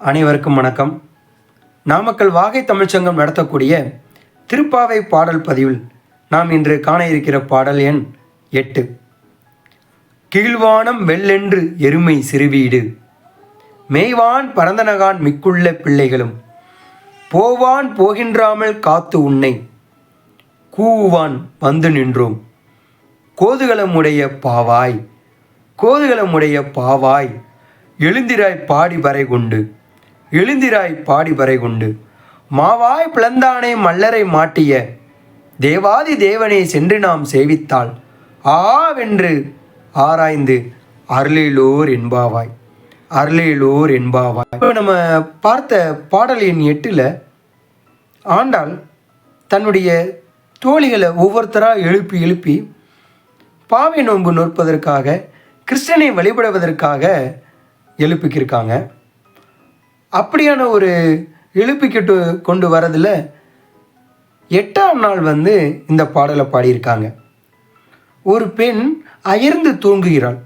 அனைவருக்கும் வணக்கம். நாமக்கல் வாகை தமிழ்ச்சங்கம் நடத்தக்கூடிய திருப்பாவை பாடல் பதிவில் நாம் இன்று காண இருக்கிற பாடல் எண் எட்டு. கீழ்வானம் வெள்ளென்று எருமை சிறுவீடு. மேய்வான் பரந்தனகான் மிக்குள்ள பிள்ளைகளும். போவான் போகின்றாமல் காத்து உன்னை. கூவுவான் வந்து நின்றோம். கோதுகளமுடைய பாவாய். கோதுகளமுடைய பாவாய். எழுந்திராய் பாடி வரை கொண்டு. எழுந்திராய் பாடி வரை கொண்டு. மாவாய் பிளந்தானை மல்லரை மாட்டிய தேவாதி தேவனை சென்று நாம் சேவித்தாள் ஆவென்று ஆராய்ந்து அருளிலோர் என்பாவாய். அருளிலோர் என்பாவாய். இப்போ நம்ம பார்த்த பாடல் எண் எட்டில் ஆண்டாள் தன்னுடைய தோழிகளை ஒவ்வொருத்தராக எழுப்பி எழுப்பி பாவை நோன்பு நோற்பதற்காக கிருஷ்ணனை வழிபடுவதற்காக எழுப்பிக்கிருக்காங்க. அப்படியான ஒரு எழுப்பிக்கிட்டு கொண்டு வரதில் எட்டாம் நாள் வந்து இந்த பாடலை பாடியிருக்காங்க. ஒரு பெண் அயர்ந்து தூங்குகிறாள்.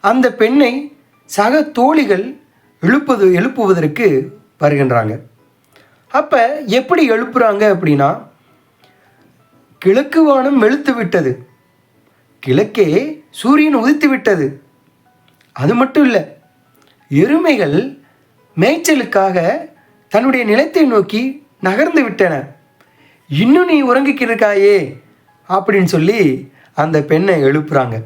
அந்த பெண்ணை சக தோழிகள் எழுப்புது எழுப்புவதற்கு வருகின்றாங்க. அப்போ எப்படி எழுப்புறாங்க அப்படின்னா கிழக்கு வானம் வெளுத்து விட்டது. கிழக்கே சூரியன் உதித்து விட்டது. அது மட்டும் இல்லை எருமைகள் மேய்ச்சலுக்காக தன்னுடைய நிலத்தை நோக்கி நகர்ந்து விட்டன. இன்னும் நீ உறங்கிக்கிருக்காயே அப்படின்னு சொல்லி அந்த பெண்ணை எழுப்புறாங்க.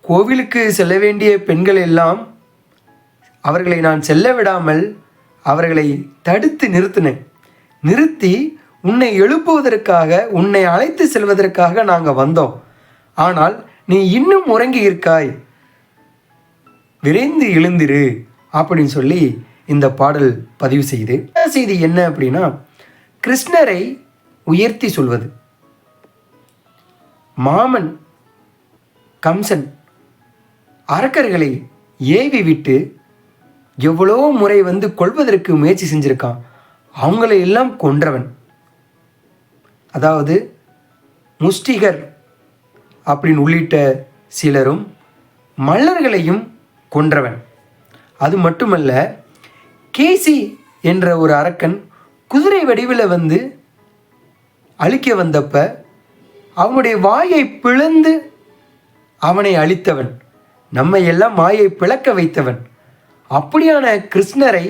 கோவிலுக்கு செல்ல வேண்டிய பெண்கள் எல்லாம் அவர்களை நான் செல்ல விடாமல் அவர்களை தடுத்து நிறுத்தினேன் நிறுத்தி உன்னை எழுப்புவதற்காக உன்னை அழைத்து செல்வதற்காக நாங்கள் வந்தோம். ஆனால் நீ இன்னும் உறங்கி இருக்காய் விரைந்து எழுந்திரு அப்படின்னு சொல்லி இந்த பாடல் பதிவு செய்து. செய்தி என்ன அப்படின்னா கிருஷ்ணரை உயர்த்தி சொல்வது. மாமன் கம்சன் அரக்கர்களை ஏவி விட்டு எவ்வளோ முறை வந்து கொள்வதற்கு முயற்சி செஞ்சுருக்கான் அவங்களை எல்லாம் கொன்றவன். அதாவது முஷ்டிகர் அப்படின்னு உள்ளிட்ட சிலரும் மல்லர்களையும் கொன்றவன். அது மட்டுமல்ல கேசி என்ற ஒரு அரக்கன் குதிரை வடிவில் வந்து அழிக்க வந்தப்ப அவனுடைய வாயை பிளந்து அவனை அழித்தவன். நம்மை எல்லாம் மாயை பிளக்க வைத்தவன். அப்படியான கிருஷ்ணரை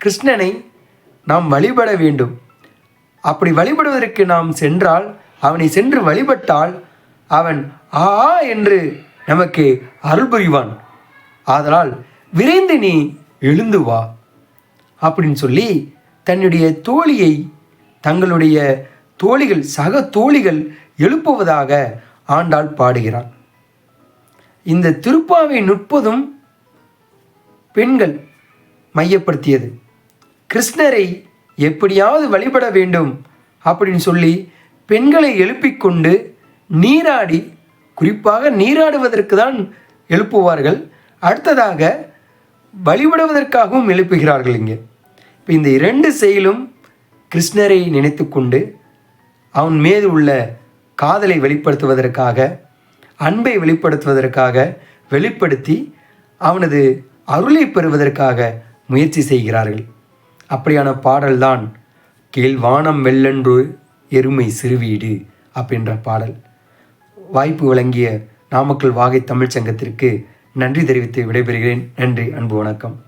கிருஷ்ணனை நாம் வழிபட வேண்டும். அப்படி வழிபடுவதற்கு நாம் சென்றால் அவனை சென்று வழிபட்டால் அவன் ஆ என்று நமக்கு அருள் புரிவான். ஆதலால் விரைந்து நீ எழுந்து வா அப்படின்னு சொல்லி தன்னுடைய தோழியை தங்களுடைய தோழிகள் சக தோழிகள் எழுப்புவதாக ஆண்டாள் பாடுகிறார் இந்த திருப்பாவை நுட்பதும் பெண்கள் மையப்படுத்தியது. கிருஷ்ணரை எப்படியாவது வழிபட வேண்டும் அப்படின்னு சொல்லி பெண்களை எழுப்பிக்கொண்டு நீராடி குறிப்பாக நீராடுவதற்கு தான் எழுப்புவார்கள். அடுத்ததாக வழிபடுவதற்காகவும் எழுப்புகிறார்கள் இங்கே. இப்போ இந்த இரண்டு செயலும் கிருஷ்ணரை நினைத்து கொண்டு அவன் மீது உள்ள காதலை வெளிப்படுத்துவதற்காக அன்பை வெளிப்படுத்துவதற்காக வெளிப்படுத்தி அவனது அருளை பெறுவதற்காக முயற்சி செய்கிறார்கள். அப்படியான பாடல்தான் கீழ்வானம் வெள்ளன்று எருமை சிறுவீடு அப்படின்ற பாடல். வாய்ப்பு வழங்கிய நாமக்கல் வாகை தமிழ்ச்சங்கத்திற்கு நன்றி தெரிவித்து விடைபெறுகிறேன். நன்றி அன்பு வணக்கம்.